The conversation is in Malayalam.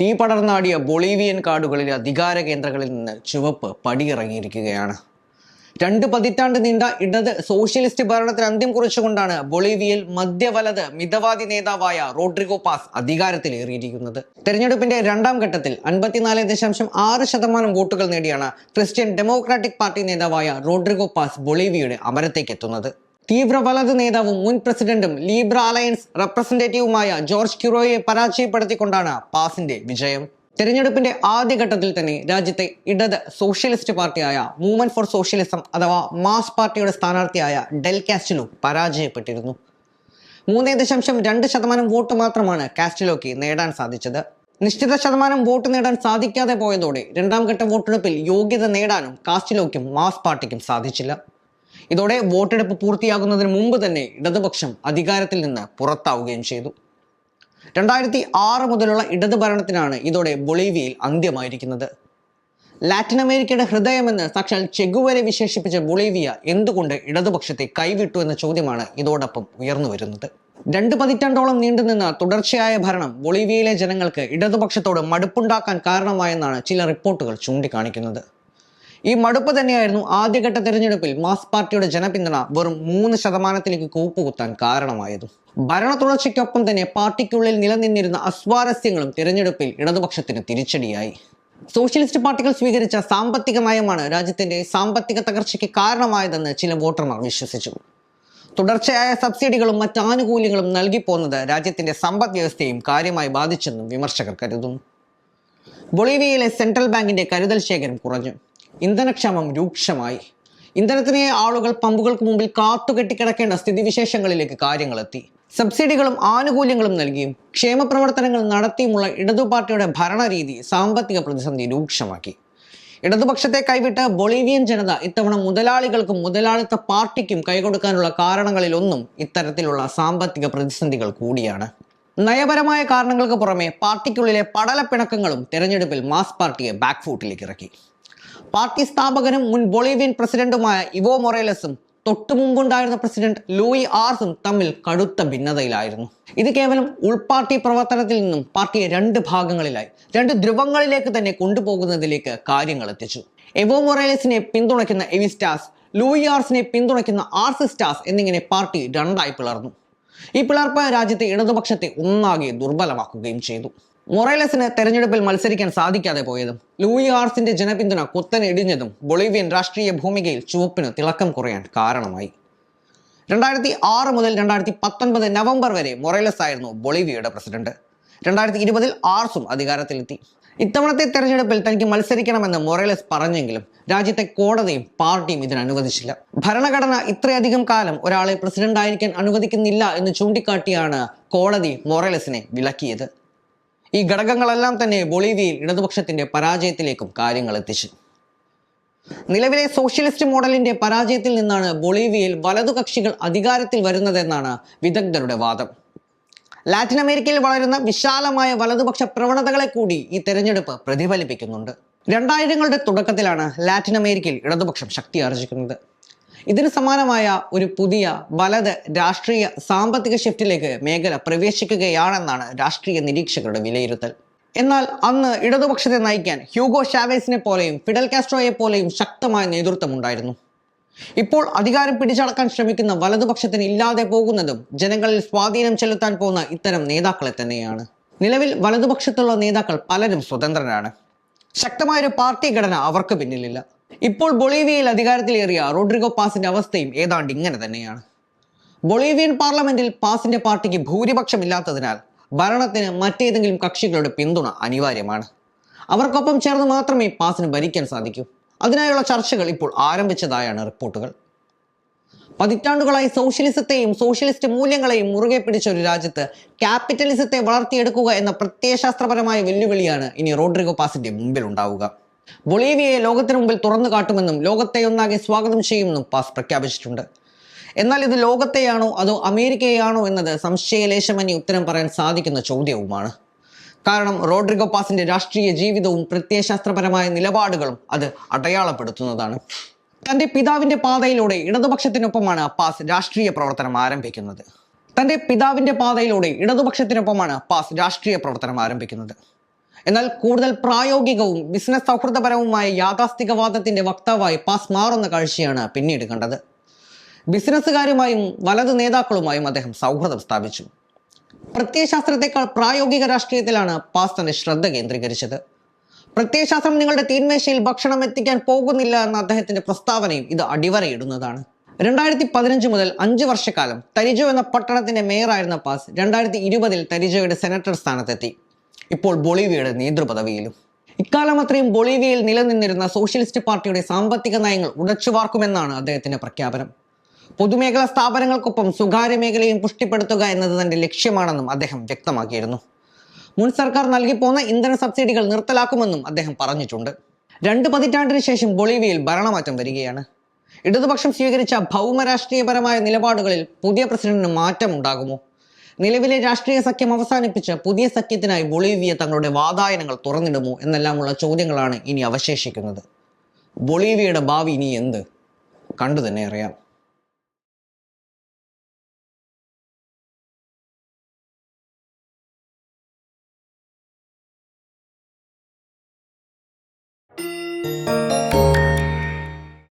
തീ പടർന്നാടിയ ബൊളീവിയൻ കാടുകളിലെ അധികാര കേന്ദ്രങ്ങളിൽ നിന്ന് ചുവപ്പ് പടിയിറങ്ങിയിരിക്കുകയാണ്. രണ്ട് പതിറ്റാണ്ട് നീണ്ട ഇടത് സോഷ്യലിസ്റ്റ് ഭരണത്തിന് അന്ത്യം കുറിച്ചുകൊണ്ടാണ് ബൊളീവിയയിൽ മധ്യവലത് മിതവാദി നേതാവായ റോഡ്രിഗോ പാസ് അധികാരത്തിലേറിയിരിക്കുന്നത് തെരഞ്ഞെടുപ്പിന്റെ രണ്ടാം ഘട്ടത്തിൽ അൻപത്തിനാല് ദശാംശം ആറ് ശതമാനം വോട്ടുകൾ നേടിയാണ് ക്രിസ്ത്യൻ ഡെമോക്രാറ്റിക് പാർട്ടി നേതാവായ റോഡ്രിഗോ പാസ് ബൊളീവിയയുടെ അമരത്തേക്ക് എത്തുന്നത്. തീവ്ര വലത് നേതാവും മുൻ പ്രസിഡന്റും ലീബ്ര അലയൻസ് റെപ്രസെന്റേറ്റീവുമായ ജോർജ് ക്യൂറോയെ പരാജയപ്പെടുത്തിക്കൊണ്ടാണ് പാസിന്റെ വിജയം. തെരഞ്ഞെടുപ്പിന്റെ ആദ്യഘട്ടത്തിൽ തന്നെ രാജ്യത്തെ ഇടത് സോഷ്യലിസ്റ്റ് പാർട്ടിയായ മൂവ്മെന്റ് ഫോർ സോഷ്യലിസം അഥവാ മാസ് പാർട്ടിയുടെ സ്ഥാനാർത്ഥിയായ ഡെൽ കാസ്റ്റിലോ പരാജയപ്പെട്ടിരുന്നു. മൂന്നേ ദശാംശം രണ്ട് ശതമാനം വോട്ട് മാത്രമാണ് കാസ്റ്റിലോക്ക് നേടാൻ സാധിച്ചത്. നിശ്ചിത ശതമാനം വോട്ട് നേടാൻ സാധിക്കാതെ പോയതോടെ രണ്ടാം ഘട്ട വോട്ടെടുപ്പിൽ യോഗ്യത നേടാനും കാസ്റ്റിലോക്കും മാസ് പാർട്ടിക്കും സാധിച്ചില്ല. ഇതോടെ വോട്ടെടുപ്പ് പൂർത്തിയാകുന്നതിന് മുമ്പ് തന്നെ ഇടതുപക്ഷം അധികാരത്തിൽ നിന്ന് പുറത്താവുകയും ചെയ്തു. രണ്ടായിരത്തി ആറ് മുതലുള്ള ഇടത് ഭരണത്തിനാണ് ഇതോടെ ബൊളീവിയയിൽ അന്ത്യമായിരിക്കുന്നത്. ലാറ്റിൻ അമേരിക്കയുടെ ഹൃദയമെന്ന് സാക്ഷാൽ ചെഗുവരെ വിശേഷിപ്പിച്ച ബൊളീവിയ എന്തുകൊണ്ട് ഇടതുപക്ഷത്തെ കൈവിട്ടു എന്ന ചോദ്യമാണ് ഇതോടൊപ്പം ഉയർന്നു വരുന്നത്. രണ്ട് പതിറ്റാണ്ടോളം നീണ്ടുനിന്ന തുടർച്ചയായ ഭരണം ബൊളീവിയയിലെ ജനങ്ങൾക്ക് ഇടതുപക്ഷത്തോട് മടുപ്പുണ്ടാക്കാൻ കാരണമായെന്നാണ് ചില റിപ്പോർട്ടുകൾ ചൂണ്ടിക്കാണിക്കുന്നത്. ഈ മടുപ്പ് തന്നെയായിരുന്നു ആദ്യഘട്ട തെരഞ്ഞെടുപ്പിൽ മാസ് പാർട്ടിയുടെ ജനപിന്തുണ വെറും മൂന്ന് ശതമാനത്തിലേക്ക് കൂപ്പുകുത്താൻ കാരണമായത്. ഭരണ തുടർച്ചയ്ക്കൊപ്പം തന്നെ പാർട്ടിക്കുള്ളിൽ നിലനിന്നിരുന്ന അസ്വാരസ്യങ്ങളും തിരഞ്ഞെടുപ്പിൽ ഇടതുപക്ഷത്തിന് തിരിച്ചടിയായി. സോഷ്യലിസ്റ്റ് പാർട്ടികൾ സ്വീകരിച്ച സാമ്പത്തിക നയമാണ് രാജ്യത്തിന്റെ സാമ്പത്തിക തകർച്ചയ്ക്ക് കാരണമായതെന്ന് ചില വോട്ടർമാർ വിശ്വസിച്ചു. തുടർച്ചയായ സബ്സിഡികളും മറ്റ് ആനുകൂല്യങ്ങളും നൽകി പോകുന്നത് രാജ്യത്തിന്റെ സമ്പദ് വ്യവസ്ഥയും കാര്യമായി ബാധിച്ചെന്നും വിമർശകർ കരുതുന്നു. ബൊളീവിയയിലെ സെൻട്രൽ ബാങ്കിന്റെ കരുതൽ ശേഖരം കുറഞ്ഞു. ഇന്ധനക്ഷാമം രൂക്ഷമായി. ഇന്ധനത്തിനെ ആളുകൾ പമ്പുകൾക്ക് മുമ്പിൽ കാത്തുകെട്ടിക്കിടക്കേണ്ട സ്ഥിതിവിശേഷങ്ങളിലേക്ക് കാര്യങ്ങളെത്തി. സബ്സിഡികളും ആനുകൂല്യങ്ങളും നൽകിയും ക്ഷേമപ്രവർത്തനങ്ങൾ നടത്തിയുമുള്ള ഇടതുപാർട്ടിയുടെ ഭരണരീതി സാമ്പത്തിക പ്രതിസന്ധി രൂക്ഷമാക്കി. ഇടതുപക്ഷത്തെ കൈവിട്ട് ബൊളീവിയൻ ജനത ഇത്തവണ മുതലാളികൾക്കും മുതലാളിത്ത പാർട്ടിക്കും കൈകൊടുക്കാനുള്ള കാരണങ്ങളിലൊന്നും ഇത്തരത്തിലുള്ള സാമ്പത്തിക പ്രതിസന്ധികൾ കൂടിയാണ്. നയപരമായ കാരണങ്ങൾക്ക് പുറമെ പാർട്ടിക്കുള്ളിലെ പടലപ്പിണക്കങ്ങളും തെരഞ്ഞെടുപ്പിൽ മാസ് പാർട്ടിയെ ബാക്ക്ഫൂട്ടിലേക്ക് ഇറക്കി. പാർട്ടി സ്ഥാപകനും മുൻ ബൊളീവിയൻ പ്രസിഡന്റുമായ ഇവോ മൊറേലസും തൊട്ടുമുമ്പുണ്ടായിരുന്ന പ്രസിഡന്റ് ലൂയി ആർസും തമ്മിൽ കടുത്ത ഭിന്നതയിലായിരുന്നു. ഇത് കേവലം ഉൾപാർട്ടി പ്രവർത്തനത്തിൽ നിന്നും പാർട്ടിയെ രണ്ട് ഭാഗങ്ങളിലായി രണ്ട് ധ്രുവങ്ങളിലേക്ക് തന്നെ കൊണ്ടുപോകുന്നതിലേക്ക് കാര്യങ്ങൾ എത്തിച്ചു. എവോ മൊറേലസിനെ പിന്തുണയ്ക്കുന്ന എവിസ്റ്റാസ് ലൂയി ആർസിനെ പിന്തുണയ്ക്കുന്ന ആർസിസ്റ്റാസ് എന്നിങ്ങനെ പാർട്ടി രണ്ടായി പിളർന്നു. ഈ പിളർപ്പ് രാജ്യത്തെ ഇടതുപക്ഷത്തെ ഒന്നാകെ ദുർബലമാക്കുകയും ചെയ്തു. മൊറേലസിന് തെരഞ്ഞെടുപ്പിൽ മത്സരിക്കാൻ സാധിക്കാതെ പോയതും ലൂയി ആർസിന്റെ ജനപിന്തുണ കുത്തനെ ഇടിഞ്ഞതും ബൊളീവിയൻ രാഷ്ട്രീയ ഭൂമികയിൽ ചുവപ്പിന് തിളക്കം കുറയാൻ കാരണമായി. രണ്ടായിരത്തി ആറ് മുതൽ രണ്ടായിരത്തി പത്തൊൻപത് നവംബർ വരെ മൊറേലസ് ആയിരുന്നു ബൊളീവിയയുടെ പ്രസിഡന്റ്. രണ്ടായിരത്തി ഇരുപതിൽ ആർസും അധികാരത്തിലെത്തി. ഇത്തവണത്തെ തെരഞ്ഞെടുപ്പിൽ തനിക്ക് മത്സരിക്കണമെന്ന് മൊറേലസ് പറഞ്ഞെങ്കിലും രാജ്യത്തെ കോടതിയും പാർട്ടിയും ഇതിന് അനുവദിച്ചില്ല ഭരണഘടന ഇത്രയധികം കാലം ഒരാളെ പ്രസിഡന്റായിരിക്കാൻ അനുവദിക്കുന്നില്ല എന്ന് ചൂണ്ടിക്കാട്ടിയാണ് കോടതി മൊറേലസിനെ വിലക്കിയത്. ഈ ഘടകങ്ങളെല്ലാം തന്നെ ബൊളീവിയയിൽ ഇടതുപക്ഷത്തിന്റെ പരാജയത്തിലേക്കും കാര്യങ്ങൾ എത്തിച്ചു. നിലവിലെ സോഷ്യലിസ്റ്റ് മോഡലിന്റെ പരാജയത്തിൽ നിന്നാണ് ബൊളീവിയയിൽ വലതുകക്ഷികൾ അധികാരത്തിൽ വരുന്നതെന്നാണ് വിദഗ്ധരുടെ വാദം. ലാറ്റിൻ അമേരിക്കയിൽ വളരുന്ന വിശാലമായ വലതുപക്ഷ പ്രവണതകളെ കൂടി ഈ തെരഞ്ഞെടുപ്പ് പ്രതിഫലിപ്പിക്കുന്നുണ്ട്. രണ്ടായിരങ്ങളുടെ തുടക്കത്തിലാണ് ലാറ്റിൻ അമേരിക്കയിൽ ഇടതുപക്ഷം ശക്തി ആർജിക്കുന്നത്. ഇതിന് സമാനമായ ഒരു പുതിയ വലത് രാഷ്ട്രീയ സാമ്പത്തിക ഷിഫ്റ്റിലേക്ക് മേഖല പ്രവേശിക്കുകയാണെന്നാണ് രാഷ്ട്രീയ നിരീക്ഷകരുടെ വിലയിരുത്തൽ. എന്നാൽ അന്ന് ഇടതുപക്ഷത്തെ നയിക്കാൻ ഹ്യൂഗോ ഷാവേസിനെ പോലെയും ഫിഡൽ കാസ്ട്രോയെ പോലെയും ശക്തമായ നേതൃത്വം ഉണ്ടായിരുന്നു. ഇപ്പോൾ അധികാരം പിടിച്ചടക്കാൻ ശ്രമിക്കുന്ന വലതുപക്ഷത്തിന് ഇല്ലാതെ പോകുന്നതും ജനങ്ങളിൽ സ്വാധീനം ചെലുത്താൻ പോകുന്ന ഇത്തരം നേതാക്കളെ തന്നെയാണ്. നിലവിൽ വലതുപക്ഷത്തുള്ള നേതാക്കൾ പലരും സ്വതന്ത്രരാണ്. ശക്തമായൊരു പാർട്ടി ഘടന അവർക്ക് പിന്നിലില്ല. ഇപ്പോൾ ബൊളീവിയയിൽ അധികാരത്തിലേറിയ റോഡ്രിഗോ പാസിന്റെ അവസ്ഥയും ഏതാണ്ട് ഇങ്ങനെ തന്നെയാണ്. ബൊളീവിയൻ പാർലമെന്റിൽ പാസിന്റെ പാർട്ടിക്ക് ഭൂരിപക്ഷമില്ലാത്തതിനാൽ ഭരണത്തിന് മറ്റേതെങ്കിലും കക്ഷികളുടെ പിന്തുണ അനിവാര്യമാണ്. അവർക്കൊപ്പം ചേർന്ന് മാത്രമേ പാസിന് ഭരിക്കാൻ സാധിക്കൂ. അതിനായുള്ള ചർച്ചകൾ ഇപ്പോൾ ആരംഭിച്ചതായാണ് റിപ്പോർട്ടുകൾ. പതിറ്റാണ്ടുകളായി സോഷ്യലിസത്തെയും സോഷ്യലിസ്റ്റ് മൂല്യങ്ങളെയും മുറുകെ പിടിച്ച ഒരു രാജ്യത്ത് ക്യാപിറ്റലിസത്തെ വളർത്തിയെടുക്കുക എന്ന പ്രത്യയശാസ്ത്രപരമായ വെല്ലുവിളിയാണ് ഇനി റോഡ്രിഗോ പാസിന്റെ മുമ്പിൽ ഉണ്ടാവുക ബൊളീവിയയെ ലോകത്തിന് മുമ്പിൽ തുറന്നു കാട്ടുമെന്നും ലോകത്തെ ഒന്നാകെ സ്വാഗതം ചെയ്യുമെന്നും പാസ് പ്രഖ്യാപിച്ചിട്ടുണ്ട്. എന്നാൽ ഇത് ലോകത്തെയാണോ അതോ അമേരിക്കയെയാണോ എന്നത് സംശയലേശമനി ഉത്തരം പറയാൻ സാധിക്കുന്ന ചോദ്യവുമാണ്. കാരണം റോഡ്രിഗോ പാസിന്റെ രാഷ്ട്രീയ ജീവിതവും പ്രത്യയശാസ്ത്രപരമായ നിലപാടുകളും അത് അടയാളപ്പെടുത്തുന്നതാണ്. തന്റെ പിതാവിന്റെ പാതയിലൂടെ ഇടതുപക്ഷത്തിനൊപ്പമാണ് പാസ് രാഷ്ട്രീയ പ്രവർത്തനം ആരംഭിക്കുന്നത്. തന്റെ പിതാവിന്റെ പാതയിലൂടെ ഇടതുപക്ഷത്തിനൊപ്പമാണ് പാസ് രാഷ്ട്രീയ പ്രവർത്തനം ആരംഭിക്കുന്നത്. എന്നാൽ കൂടുതൽ പ്രായോഗികവും ബിസിനസ് സൗഹൃദപരവുമായ യാഥാസ്ഥികവാദത്തിന്റെ വക്താവായി പാസ് മാറുന്ന കാഴ്ചയാണ് പിന്നീട് കണ്ടത്. ബിസിനസ്സുകാരുമായും വലതു നേതാക്കളുമായും അദ്ദേഹം സൗഹൃദം സ്ഥാപിച്ചു. പ്രത്യയശാസ്ത്രത്തെക്കാൾ പ്രായോഗിക രാഷ്ട്രീയത്തിലാണ് പാസ് തന്റെ ശ്രദ്ധ കേന്ദ്രീകരിച്ചത്. പ്രത്യയശാസ്ത്രം നിങ്ങളുടെ തീന്മേശയിൽ ഭക്ഷണം എത്തിക്കാൻ പോകുന്നില്ല എന്ന അദ്ദേഹത്തിന്റെ പ്രസ്താവനയും ഇത് അടിവരയിടുന്നതാണ്. രണ്ടായിരത്തി പതിനഞ്ച് മുതൽ അഞ്ച് വർഷക്കാലം തരിജോ എന്ന പട്ടണത്തിന്റെ മേയറായിരുന്ന പാസ് രണ്ടായിരത്തി ഇരുപതിൽ തരിജോയുടെ സെനറ്റർ സ്ഥാനത്തെത്തി. ഇപ്പോൾ ബൊളീവിയയുടെ നേതൃപദവിയിലും. ഇക്കാലം അത്രയും ബൊളീവിയയിൽ നിലനിന്നിരുന്ന സോഷ്യലിസ്റ്റ് പാർട്ടിയുടെ സാമ്പത്തിക നയങ്ങൾ ഉടച്ചുവാർക്കുമെന്നാണ് അദ്ദേഹത്തിന്റെ പ്രഖ്യാപനം. പൊതുമേഖലാ സ്ഥാപനങ്ങൾക്കൊപ്പം സ്വകാര്യ മേഖലയും പുഷ്ടിപ്പെടുത്തുക എന്നത് തന്റെ ലക്ഷ്യമാണെന്നും അദ്ദേഹം വ്യക്തമാക്കിയിരുന്നു. മുൻ സർക്കാർ നൽകിപ്പോന്ന ഇന്ധന സബ്സിഡികൾ നിർത്തലാക്കുമെന്നും അദ്ദേഹം പറഞ്ഞിട്ടുണ്ട്. രണ്ട് പതിറ്റാണ്ടിന് ശേഷം ബൊളീവിയയിൽ ഭരണമാറ്റം വരികയാണ്. ഇടതുപക്ഷം സ്വീകരിച്ച ഭൗമരാഷ്ട്രീയപരമായ നിലപാടുകളിൽ പുതിയ പ്രസിഡന്റിന് മാറ്റം ഉണ്ടാകുമോ നിലവിലെ രാഷ്ട്രീയ സഖ്യം അവസാനിപ്പിച്ച് പുതിയ സഖ്യത്തിനായി ബൊളീവിയ തങ്ങളുടെ വാതായനങ്ങൾ തുറന്നിടുമോ എന്നെല്ലാമുള്ള ചോദ്യങ്ങളാണ് ഇനി അവശേഷിക്കുന്നത്. ബൊളീവിയയുടെ ഭാവി ഇനി എന്ത്? കണ്ടു തന്നെ അറിയാം.